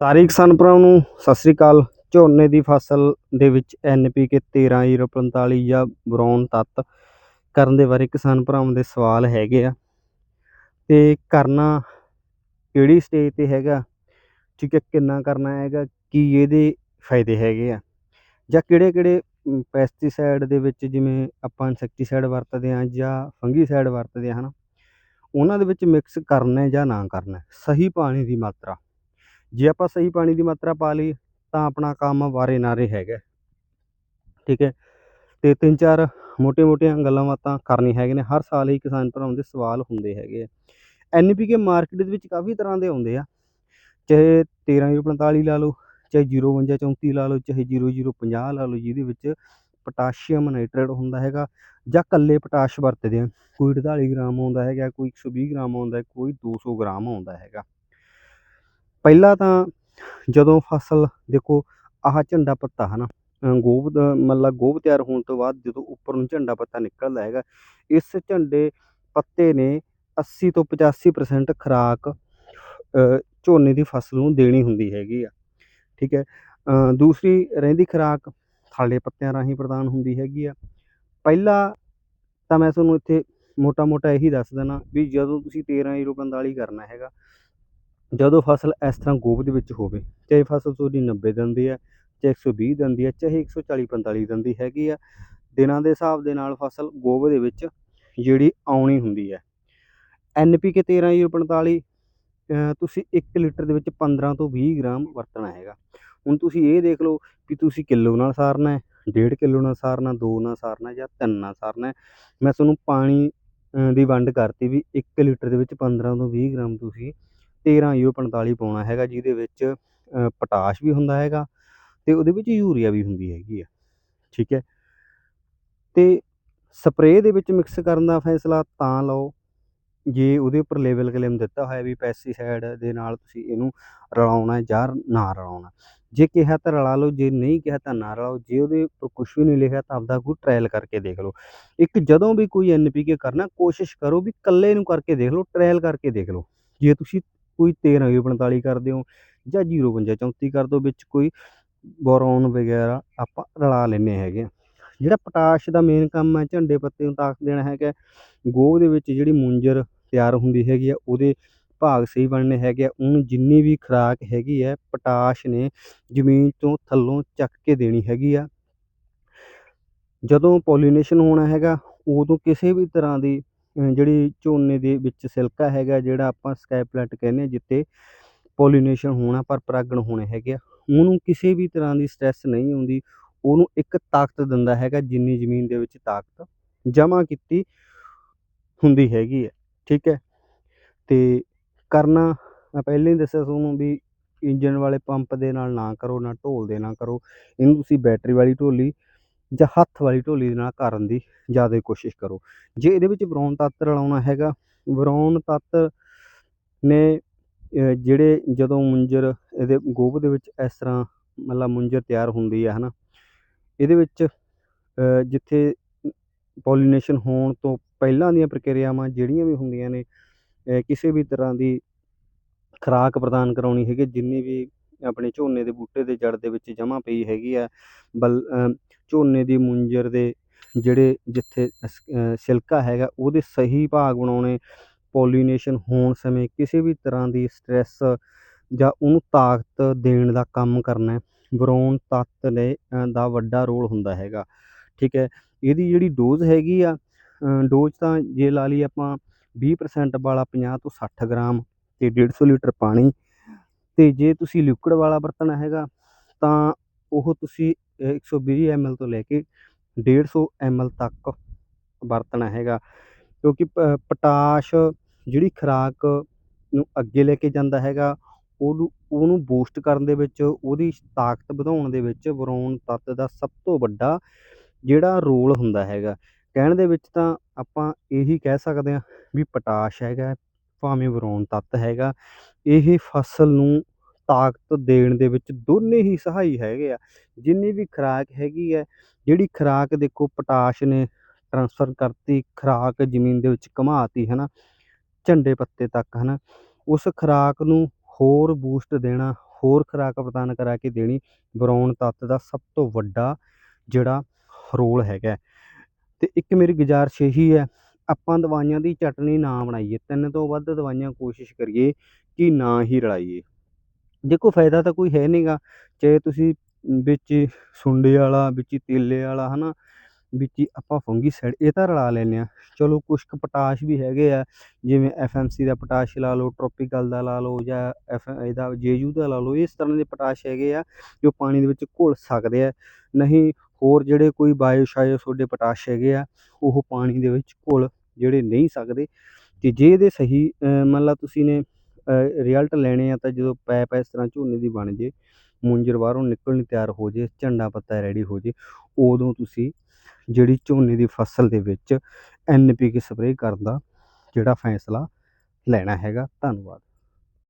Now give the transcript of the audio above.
ਸਾਰੇ ਕਿਸਾਨ ਭਰਾਵਾਂ ਨੂੰ ਸਤਿ ਸ੍ਰੀ ਅਕਾਲ। ਝੋਨੇ ਦੀ ਫਸਲ ਦੇ ਵਿੱਚ ਐਨਪੀਕੇ 13045 ਜਾਂ ਬਰੌਨ ਤੱਤ ਕਰਨ ਦੇ ਬਾਰੇ ਕਿਸਾਨ ਭਰਾਵਾਂ ਦੇ ਸਵਾਲ ਹੈਗੇ ਆ। ਤੇ ਕਰਨਾ ਕਿਹੜੀ ਸਟੇਜ ਤੇ ਹੈਗਾ? ਠੀਕ ਹੈ, ਕਿੰਨਾ ਕਰਨਾ ਹੈਗਾ? ਕੀ ਇਹਦੇ ਫਾਇਦੇ ਹੈਗੇ ਆ? ਜਾਂ ਕਿਹੜੇ ਕਿਹੜੇ ਪੈਸਟੀਸਾਈਡ ਦੇ ਵਿੱਚ ਜਿਵੇਂ ਆਪਾਂ ਇਨਸੈਕਟੀਸਾਈਡ ਵਰਤਦੇ ਆ ਜਾਂ ਫੰਗੀਸਾਈਡ ਵਰਤਦੇ ਆ ਹਨਾ, ਉਹਨਾਂ ਦੇ ਵਿੱਚ ਮਿਕਸ ਕਰਨਾ ਜਾਂ ਨਾ ਕਰਨਾ, ਸਹੀ ਪਾਣੀ ਦੀ ਮਾਤਰਾ। ਜੇ ਆਪਾਂ ਸਹੀ ਪਾਣੀ ਦੀ ਮਾਤਰਾ ਪਾ ਲਈ ਤਾਂ ਆਪਣਾ ਕੰਮ ਵਾਰੇ ਨਾਰੇ ਹੈਗਾ। ਠੀਕ ਹੈ? ਤੇ ਤਿੰਨ ਚਾਰ ਮੋਟੇ ਮੋਟੀਆਂ ਗੱਲਾਂ ਬਾਤਾਂ ਕਰਨੀ ਹੈਗੇ ਨੇ। ਹਰ ਸਾਲ ਹੀ ਕਿਸਾਨ ਭਰਾਵਾਂ ਦੇ ਸਵਾਲ ਹੁੰਦੇ ਹੈਗੇ ਆ। ਐਨਪੀਕੇ ਮਾਰਕੀਟ ਦੇ ਵਿੱਚ ਕਾਫੀ ਤਰ੍ਹਾਂ ਦੇ ਆਉਂਦੇ ਆ। ਚਾਹੇ 13045 ਲਾ ਲਓ, ਚਾਹੇ 05234 ਲਾ ਲਓ, ਚਾਹੇ 0050 ਲਾ ਲਓ, ਜਿਹਦੇ ਵਿੱਚ ਪੋਟਾਸ਼ੀਅਮ ਨਾਈਟ੍ਰੇਟ ਹੁੰਦਾ ਹੈਗਾ ਜਾਂ ਕੱਲੇ ਪੋਟਾਸ਼ ਵਰਤਦੇ ਆ। ਕੋਈ 48 ਗ੍ਰਾਮ ਆਉਂਦਾ ਹੈਗਾ, ਕੋਈ 120 ਗ੍ਰਾਮ ਆਉਂਦਾ, ਕੋਈ 200 ਗ੍ਰਾਮ ਆਉਂਦਾ ਹੈਗਾ। ਪਹਿਲਾਂ ਤਾਂ ਜਦੋਂ ਫਸਲ, ਦੇਖੋ, ਆਹ ਝੰਡਾ ਪੱਤਾ ਹੈ ਨਾ ਗੋਭ ਦਾ ਮਤਲਬ ਗੋਭ ਤਿਆਰ ਹੋਣ ਤੋਂ ਬਾਅਦ ਜਦੋਂ ਉੱਪਰ ਨੂੰ ਝੰਡਾ ਪੱਤਾ ਨਿਕਲਦਾ ਹੈਗਾ, ਇਸ ਝੰਡੇ ਪੱਤੇ ਨੇ 80 ਤੋਂ 85% ਖੁਰਾਕ ਝੋਨੇ ਦੀ ਫਸਲ ਨੂੰ ਦੇਣੀ ਹੁੰਦੀ ਹੈਗੀ ਆ, ਠੀਕ ਹੈ? ਦੂਸਰੀ ਰਹਿੰਦੀ ਖੁਰਾਕ, ਥਾਲੇ ਪੱਤਿਆਂ ਰਾਹੀਂ ਪ੍ਰਦਾਨ ਹੁੰਦੀ ਹੈਗੀ ਆ। ਪਹਿਲਾ ਤਾਂ ਮੈਂ ਤੁਹਾਨੂੰ ਇੱਥੇ ਮੋਟਾ ਮੋਟਾ ਇਹੀ ਦੱਸ ਦੇਣਾ ਵੀ ਜਦੋਂ ਤੁਸੀਂ 13045 ਕਰਨਾ ਹੈਗਾ ਜਦੋਂ ਫਸਲ ਇਸ ਤਰ੍ਹਾਂ ਗੋਭ ਦੇ ਵਿੱਚ ਹੋਵੇ, ਚਾਹੇ ਫਸਲ ਤੁਹਾਡੀ 90 ਦਿਨ ਦੀ ਹੈ, ਚਾਹੇ 120 ਦਿਨ ਦੀ ਹੈ, ਚਾਹੇ 140 45 ਦਿਨ ਦੀ ਹੈਗੀ ਆ, ਦਿਨਾਂ ਦੇ ਹਿਸਾਬ ਦੇ ਨਾਲ ਫਸਲ ਗੋਭ ਦੇ ਵਿੱਚ ਜਿਹੜੀ ਆਉਣੀ ਹੁੰਦੀ ਹੈ। ਐਨਪੀਕੇ 13045 ਤੁਸੀਂ 1 ਲੀਟਰ ਦੇ ਵਿੱਚ 15 ਤੋਂ 20 ਗ੍ਰਾਮ ਵਰਤਣਾ ਹੈਗਾ। ਹੁਣ ਤੁਸੀਂ ਇਹ ਦੇਖ ਲਓ ਵੀ ਤੁਸੀਂ ਕਿਲੋ ਨਾਲ ਸਾਰਨਾ ਹੈ 1.5 ਕਿਲੋ ਨਾਲ ਸਾਰਨਾ 2 ਨਾਲ ਸਾਰਨਾ ਜਾਂ 3 ਨਾਲ ਸਾਰਨਾ ਮੈਂ ਤੁਹਾਨੂੰ ਪਾਣੀ ਦੀ ਵੰਡ ਕਰਤੀ ਵੀ 1 ਲੀਟਰ ਦੇ ਵਿੱਚ 15 ਤੋਂ 20 ਗ੍ਰਾਮ ਤੁਸੀਂ 13045 ਪਾਉਣਾ ਹੈਗਾ, ਜਿਹਦੇ ਵਿੱਚ ਪੋਟਾਸ਼ ਵੀ ਹੁੰਦਾ ਹੈਗਾ ਤੇ ਉਹਦੇ ਵਿੱਚ ਯੂਰੀਆ ਵੀ ਹੁੰਦੀ ਹੈਗੀ ਆ, ਠੀਕ ਹੈ। ਤੇ ਸਪਰੇਅ ਦੇ ਵਿੱਚ ਮਿਕਸ ਕਰਨ ਦਾ ਫੈਸਲਾ ਤਾਂ ਲਓ, ਜੇ ਉਹਦੇ ਉੱਪਰ ਲੇਬਲ ਕਲੇਮ ਦਿੱਤਾ ਹੋਇਆ ਵੀ ਪੈਸਟੀਸਾਈਡ ਦੇ ਨਾਲ ਤੁਸੀਂ ਇਹਨੂੰ ਰਲਾਉਣਾ ਜਾਂ ਨਾ ਰਲਾਉਣਾ। ਜੇ ਕਿਹਾ ਤਾਂ ਰਲਾ ਲਓ, ਜੇ ਨਹੀਂ ਕਿਹਾ ਤਾਂ ਨਾ ਰਲਾਓ, ਜੇ ਉਹਦੇ ਉੱਪਰ ਕੁਝ ਵੀ ਨਹੀਂ ਲਿਖਿਆ ਤਾਂ ਆਪਦਾ ਕੋਈ ਟ੍ਰਾਇਲ ਕਰਕੇ ਦੇਖ ਲਓ। ਇੱਕ ਜਦੋਂ ਵੀ ਕੋਈ ਐਨਪੀਕੇ ਕਰਨਾ, ਕੋਸ਼ਿਸ਼ ਕਰੋ ਵੀ ਇਕੱਲੇ ਨੂੰ ਕਰਕੇ ਦੇਖ ਲਓ ਟ੍ਰਾਇਲ ਕਰਕੇ ਦੇਖ ਲਓ। ਜੇ ਤੁਸੀਂ ਕੋਈ 13 45 ਕਰਦੇ ਹੋ ਜਾਂ 052 34 ਕਰ ਦਿਓ ਵਿੱਚ ਕੋਈ ਬੋਰੋਨ ਵਗੈਰਾ ਆਪਾਂ ਰਲਾ ਲੈਨੇ ਹੈਗੇ ਆ ਜਿਹੜਾ ਪੋਟਾਸ਼ ਦਾ ਮੇਨ ਕੰਮ ਹੈ ਝੰਡੇ ਪੱਤੇ ਨੂੰ ਤਾਕਤ ਦੇਣਾ ਹੈਗਾ ਗੋਹ ਦੇ ਵਿੱਚ ਜਿਹੜੀ ਮੁੰਜਰ ਤਿਆਰ ਹੁੰਦੀ ਹੈਗੀ ਆ ਉਹਦੇ ਭਾਗ ਸਹੀ ਬਣਨੇ ਹੈਗੇ ਆ ਉਹਨੂੰ ਜਿੰਨੀ ਵੀ ਖੁਰਾਕ ਹੈਗੀ ਹੈ, ਪੋਟਾਸ਼ ਨੇ ਜ਼ਮੀਨ ਤੋਂ ਥੱਲੋਂ ਚੱਕ ਕੇ ਦੇਣੀ ਹੈਗੀ ਆ। ਜਦੋਂ ਪੋਲੀਨੇਸ਼ਨ ਹੋਣਾ ਹੈਗਾ, ਉਦੋਂ ਕਿਸੇ ਵੀ ਤਰ੍ਹਾਂ ਦੀ ਜਿਹੜੀ ਝੋਨੇ ਦੇ ਵਿੱਚ ਸਿਲਕਾ ਹੈਗਾ, ਜਿਹੜਾ ਆਪਾਂ ਸਕੈਪਲੈਟ ਕਹਿੰਦੇ ਹਾਂ ਜਿੱਤੇ ਪੋਲੀਨੇਸ਼ਨ ਹੋਣਾ ਪਰ ਪਰਾਗਣ ਹੋਣੇ ਹੈਗੇ ਆ, ਉਹਨੂੰ ਕਿਸੇ ਵੀ ਤਰ੍ਹਾਂ ਦੀ ਸਟ੍ਰੈਸ ਨਹੀਂ ਆਉਂਦੀ, ਉਹਨੂੰ ਇੱਕ ਤਾਕਤ ਦਿੰਦਾ ਹੈਗਾ, ਜਿੰਨੀ ਜ਼ਮੀਨ ਦੇ ਵਿੱਚ ਤਾਕਤ ਜਮ੍ਹਾਂ ਕੀਤੀ ਹੁੰਦੀ ਹੈਗੀ ਹੈ, ਠੀਕ ਹੈ। ਤੇ ਕਰਨਾ, ਮੈਂ ਪਹਿਲਾਂ ਹੀ ਦੱਸਿਆ ਤੁਹਾਨੂੰ ਵੀ ਇੰਜਨ ਵਾਲੇ ਪੰਪ ਦੇ ਨਾਲ ਨਾ ਕਰੋ, ਨਾ ਢੋਲ ਦੇ ਨਾਲ ਕਰੋ, ਇਹਨੂੰ ਤੁਸੀਂ ਬੈਟਰੀ ਵਾਲੀ ਢੋਲੀ ਜਾਂ ਹੱਥ ਵਾਲੀ ਢੋਲੀ ਦੇ ਨਾਲ ਕਰਨ ਦੀ ਜ਼ਿਆਦਾ ਕੋਸ਼ਿਸ਼ ਕਰੋ। ਜੇ ਇਹਦੇ ਵਿੱਚ ਬਰੌਨ ਤੱਤ ਰਲਾਉਣਾ ਹੈਗਾ ਬਰੌਨ ਤੱਤ ਨੇ ਜਿਹੜੇ ਜਦੋਂ ਮੁੰਜਰ ਇਹਦੇ ਗੋਭ ਦੇ ਵਿੱਚ ਇਸ ਤਰ੍ਹਾਂ ਮਤਲਬ ਮੁੰਜਰ ਤਿਆਰ ਹੁੰਦੀ ਹੈ ਹਨਾ, ਇਹਦੇ ਵਿੱਚ ਜਿੱਥੇ ਪੋਲੀਨੇਸ਼ਨ ਹੋਣ ਤੋਂ ਪਹਿਲਾਂ ਦੀਆਂ ਪ੍ਰਕਿਰਿਆਵਾਂ ਜਿਹੜੀਆਂ ਵੀ ਹੁੰਦੀਆਂ ਨੇ ਕਿਸੇ ਵੀ ਤਰ੍ਹਾਂ ਦੀ ਖੁਰਾਕ ਪ੍ਰਦਾਨ ਕਰਾਉਣੀ ਹੈਗੀ, ਜਿੰਨੀ ਵੀ ਆਪਣੇ ਝੋਨੇ ਦੇ ਬੂਟੇ ਦੇ ਜੜ ਦੇ ਵਿੱਚ ਜਮ੍ਹਾਂ ਪਈ ਹੈਗੀ ਆ ਬਲ ਝੋਨੇ ਦੀ ਮੁੰਜਰ ਦੇ ਜਿਹੜੇ ਜਿੱਥੇ ਸਿਲਕਾ ਹੈਗਾ, ਉਹਦੇ ਸਹੀ ਭਾਗ ਬਣਾਉਣੇ, ਪੋਲੀਨੇਸ਼ਨ ਹੋਣ ਸਮੇਂ ਕਿਸੇ ਵੀ ਤਰ੍ਹਾਂ ਦੀ ਸਟ੍ਰੈਸ ਜਾਂ ਉਹਨੂੰ ਤਾਕਤ ਦੇਣ ਦਾ ਕੰਮ ਕਰਨਾ ਹੈ। ਤੱਤ ਨੇ ਦਾ ਵੱਡਾ ਰੋਲ ਹੁੰਦਾ ਹੈਗਾ ਠੀਕ ਹੈ, ਇਹਦੀ ਜਿਹੜੀ ਡੋਜ਼ ਹੈਗੀ ਆ ਡੋਜ਼ ਤਾਂ ਜੇ ਲਾ ਲਈ ਆਪਾਂ 20% ਵਾਲਾ 50 ਤੋਂ 60 ਗ੍ਰਾਮ ਤੇ 150 ਲੀਟਰ ਪਾਣੀ ਅਤੇ ਜੇ ਤੁਸੀਂ ਲਿਕੁਇਡ ਵਾਲਾ ਵਰਤਣਾ ਹੈਗਾ, ਤਾਂ ਉਹ ਤੁਸੀਂ ਇੱਕ ਸੌ ਵੀਹ ਐੱਮ ਐੱਲ ਤੋਂ ਲੈ ਕੇ ਡੇਢ ਸੌ ਐੱਮ ਐੱਲ ਤੱਕ ਵਰਤਣਾ ਹੈਗਾ। ਕਿਉਂਕਿ ਪ- ਪਟਾਸ਼ ਜਿਹੜੀ ਖੁਰਾਕ ਨੂੰ ਅੱਗੇ ਲੈ ਕੇ ਜਾਂਦਾ ਹੈਗਾ, ਉਹਨੂੰ ਉਹਨੂੰ ਬੂਸਟ ਕਰਨ ਦੇ ਵਿੱਚ, ਉਹਦੀ ਤਾਕਤ ਵਧਾਉਣ ਦੇ ਵਿੱਚ ਬਰੌਨ ਤੱਤ ਦਾ ਸਭ ਤੋਂ ਵੱਡਾ ਜਿਹੜਾ ਰੋਲ ਹੁੰਦਾ ਹੈਗਾ। ਕਹਿਣ ਦੇ ਵਿੱਚ ਤਾਂ ਆਪਾਂ ਇਹੀ ਕਹਿ ਸਕਦੇ ਹਾਂ ਵੀ ਪਟਾਸ਼ ਹੈਗਾ ਭਾਵੇਂ ਬਰੌਨ ਤੱਤ ਹੈਗਾ, ਇਹ ਫਸਲ ਨੂੰ ਤਾਕਤ ਦੇਣ ਦੇ ਵਿੱਚ ਦੋਨੇ ਹੀ ਸਹਾਈ ਹੈਗੇ ਆ। ਜਿੰਨੀ ਵੀ ਖੁਰਾਕ ਹੈਗੀ ਹੈ, ਜਿਹੜੀ ਖੁਰਾਕ ਦੇਖੋ ਪੋਟਾਸ਼ ਨੇ ਟਰਾਂਸਫਰ ਕਰਤੀ, ਖੁਰਾਕ ਜ਼ਮੀਨ ਦੇ ਵਿੱਚ ਘੁਮਾਤੀ ਹੈ ਨਾ ਝੰਡੇ ਪੱਤੇ ਤੱਕ ਹੈ ਨਾ ਉਸ ਖੁਰਾਕ ਨੂੰ ਹੋਰ ਬੂਸਟ ਦੇਣਾ, ਹੋਰ ਖੁਰਾਕ ਪ੍ਰਦਾਨ ਕਰਾ ਕੇ ਦੇਣੀ ਬੋਰੌਨ ਤੱਤ ਦਾ ਸਭ ਤੋਂ ਵੱਡਾ ਜਿਹੜਾ ਰੋਲ ਹੈਗਾ। ਅਤੇ ਇੱਕ ਮੇਰੀ ਗੁਜ਼ਾਰਿਸ਼ ਇਹੀ ਹੈ ਆਪਾਂ ਦਵਾਈਆਂ ਦੀ ਚਟਣੀ ਨਾ ਬਣਾਈਏ, ਤਿੰਨ ਤੋਂ ਵੱਧ ਦਵਾਈਆਂ ਕੋਸ਼ਿਸ਼ ਕਰੀਏ ਕਿ ਨਾ ਹੀ ਰਲਾਈਏ। ਦੇਖੋ, ਫਾਇਦਾ ਤਾਂ ਕੋਈ ਹੈ ਨਹੀਂ ਗਾ, ਚਾਹੇ ਤੁਸੀਂ ਵਿੱਚ ਸੁੰਡੇ ਵਾਲਾ, ਵਿੱਚ ਤੇਲੇ ਵਾਲਾ ਹੈ ਨਾ ਵਿੱਚ ਆਪਾਂ ਫੰਗੀਸਾਈਡ, ਇਹ ਤਾਂ ਰਲਾ ਲੈਂਦੇ ਹਾਂ। ਚਲੋ, ਕੁਛ ਕੁ ਪੋਟਾਸ਼ ਵੀ ਹੈਗੇ ਆ, ਜਿਵੇਂ ਐਫ ਐਮ ਸੀ ਦਾ ਪੋਟਾਸ਼ ਲਾ ਲਓ, ਟਰੋਪੀਕਲ ਦਾ ਲਾ ਲਓ ਜਾਂ ਐਫ, ਇਹਦਾ ਜੇਯੂ ਦਾ ਲਾ ਲਓ, ਇਸ ਤਰ੍ਹਾਂ ਦੇ ਪੋਟਾਸ਼ ਹੈਗੇ ਆ, ਜੋ ਪਾਣੀ ਦੇ ਵਿੱਚ ਘੁਲ ਸਕਦੇ ਆ। ਨਹੀਂ, ਹੋਰ ਜਿਹੜੇ ਕੋਈ ਬਾਇਓ ਸ਼ਾਇਓ ਤੁਹਾਡੇ ਪੋਟਾਸ਼ ਹੈਗੇ ਆ, ਉਹ ਪਾਣੀ ਦੇ ਵਿੱਚ ਘੁਲ ਜਿਹੜੇ ਨਹੀਂ ਸਕਦੇ ਅਤੇ ਜੇ ਇਹਦੇ ਸਹੀ ਮੰਨ ਲਾ ਤੁਸੀਂ ਨੇ ਰਿਜ਼ਲਟ ਲੈਣੇ ਆ ਤਾਂ ਜਦੋਂ ਪੈਪ ਇਸ ਤਰ੍ਹਾਂ ਝੋਨੇ ਦੀ ਬਣ ਜੇ, ਮੁੰਜਰ ਬਾਹਰੋਂ ਨਿਕਲਣ ਨਿਕਲਣੀ ਤਿਆਰ ਹੋ ਜੇ, ਝੰਡਾ ਪੱਤਾ ਰੈਡੀ ਹੋ ਜੇ, ਉਦੋਂ ਤੁਸੀਂ ਜਿਹੜੀ ਝੋਨੇ ਦੀ ਫਸਲ ਦੇ ਵਿੱਚ ਐਨ ਪੀ ਕੇ ਸਪਰੇਅ ਕਰਨ ਦਾ ਜਿਹੜਾ ਫੈਸਲਾ ਲੈਣਾ ਹੈਗਾ। ਧੰਨਵਾਦ।